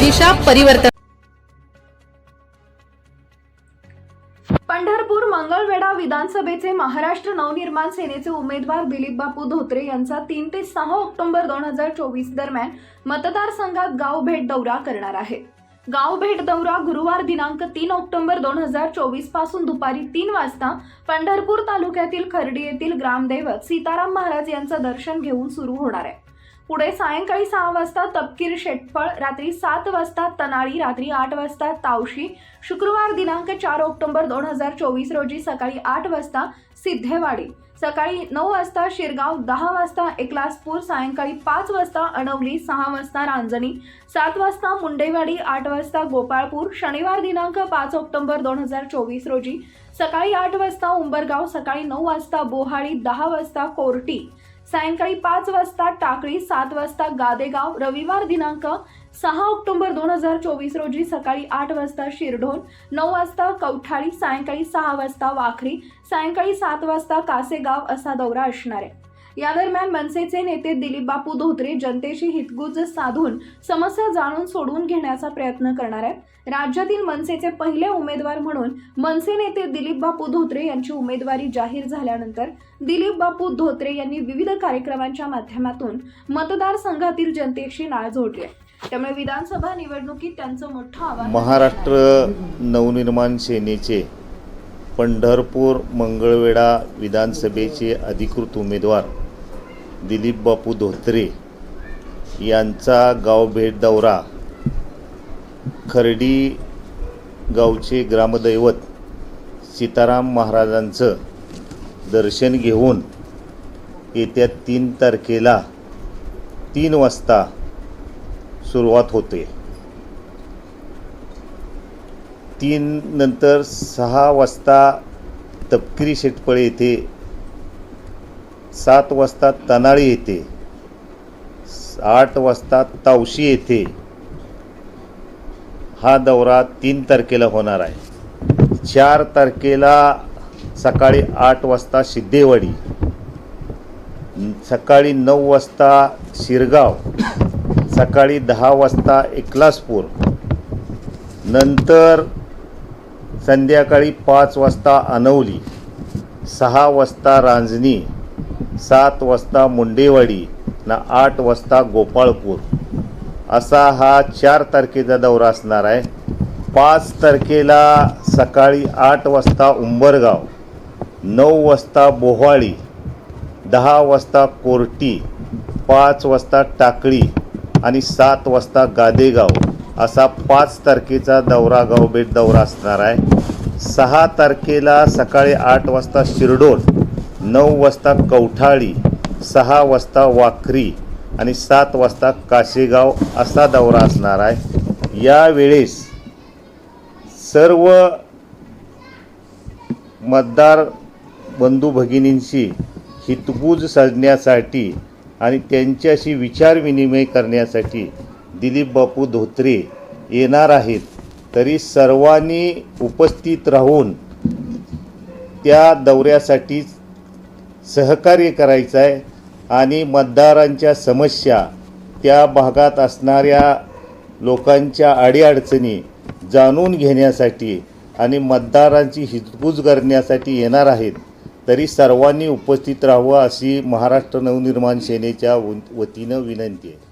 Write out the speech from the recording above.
दिशा परिवर्तन. पंढरपूर मंगळवेढा विधानसभेचे महाराष्ट्र नवनिर्माण सेनेचे उमेदवार दिलीप बापू धोत्रे यांचा तीन ते सहा ऑक्टोबर दोन हजार चोवीस दरम्यान मतदारसंघात गाव भेट दौरा करणार आहे. गाव भेट दौरा गुरुवार दिनांक तीन ऑक्टोबर दोन हजार चोवीसपासून दुपारी तीन वाजता पंढरपूर तालुक्यातील खर्डी येथील ग्रामदैवत सीताराम महाराज यांचं दर्शन घेऊन सुरू होणार आहे. पुढे सायंकाळी सहा वाजता तपकीर शेटफळ रात्री सात वाजता तनाळी रात्री आठ वाजता तावशी. शुक्रवार दिनांक चार ऑक्टोबर दोन हजार चोवीस रोजी सकाळी आठ वाजता सिद्धेवाडी. सकाळी नऊ वाजता शिरगाव दहा वाजता एकलासपूर सायंकाळी पाच वाजता अणवली सहा वाजता रांजणी सात वाजता मुंडेवाडी आठ वाजता गोपाळपूर. शनिवार दिनांक पाच ऑक्टोबर दोन हजार चोवीस रोजी सकाळी आठ वाजता उंबरगाव सकाळी नऊ वाजता बोहाळी दहा वाजता कोर्टी. सायंकाळी पाच वाजता टाकळी सात वाजता गादेगाव रविवार दिनांक सहा ऑक्टोबर दोन हजार चोवीस रोजी सकाळी आठ वाजता शिरढोण नऊ वाजता कवठाळी सायंकाळी सहा वाजता वाखरी सायंकाळी सात वाजता कासेगाव असा दौरा असणार आहे. या दरम्यान मनसेचे नेते दिलीप बापू धोत्रे जनतेशी हितगुज साधून समस्या जाणून सोडवून घेण्याचा प्रयत्न करणार आहेत. राज्यातील मनसेचे पहिले उमेदवार म्हणून मनसे नेते दिलीप बापू धोत्रे यांची उमेदवारी जाहीर झाल्यानंतर दिलीप बापू धोत्रे यांनी विविध कार्यक्रमांच्या माध्यमातून मतदारसंघातील जनतेशी नाळ जोडली. आहे त्यामुळे विधानसभा निवडणुकीत त्यांचं मोठं आव्हान महाराष्ट्र नवनिर्माण सेनेचे पंढरपूर मंगळवेढा विधानसभेचे अधिकृत उमेदवार दिलीप बापू धोत्रे यांचा गाव भेट दौरा. खर्डी गावचे ग्रामदैवत सीताराम महाराजांचं दर्शन घेऊन येत्या तीन तारखेला तीन वाजता सुरुवात होते. तीन नंतर सहा वाजता तपकिरी शेटपळे येथे सात वाजता तनाळी येते. आठ वाजता तावशी येथे हा दौरा तीन तारखेला होणार आहे. चार तारखेला सकाळी आठ वाजता सिद्धेवाडी सकाळी नऊ वाजता शिरगाव सकाळी दहा वाजता एकलासपूर नंतर संध्याकाळी पाच वाजता अनवली सहा वाजता रांजणी सात वाजता मुंडेवाडी ना आठ वाजता गोपाळपूर. असा हा चार तारखेचा दौरा असणार आहे. पाच तारखेला सकाळी आठ वाजता उंबरगाव नऊ वाजता बोहाळी दहा वाजता कोर्टी पाच वाजता टाकळी आणि सात वाजता गादेगाव असा पाच तारखेचा दौरा गावभेट दौरा असणार आहे. सहा तारखेला सकाळी आठ वाजता शिरडोन नऊ वाजता कवठाळी सहा वाजता वाखरी आणि सात वाजता काशेगाव असा दौरा असणार आहे. यावेळेस सर्व मतदार बंधू भगिनींशी हितगुज साधण्यासाठी आणि त्यांच्याशी विचारविनिमय करण्यासाठी दिलीप बापू धोत्रे येणार आहेत. तरी सर्वांनी उपस्थित राहून त्या दौऱ्यासाठी सहकार्य करायचं आहे आणि मतदारांच्या समस्या त्या भागात असणाऱ्या लोकांच्या अडीअडचणी जाणून घेण्यासाठी आणि मतदारांची हितगुज करण्यासाठी येणार आहेत तरी सर्वांनी उपस्थित राहावं अशी महाराष्ट्र नवनिर्माण सेनेच्या व- वतीनं विनंती आहे.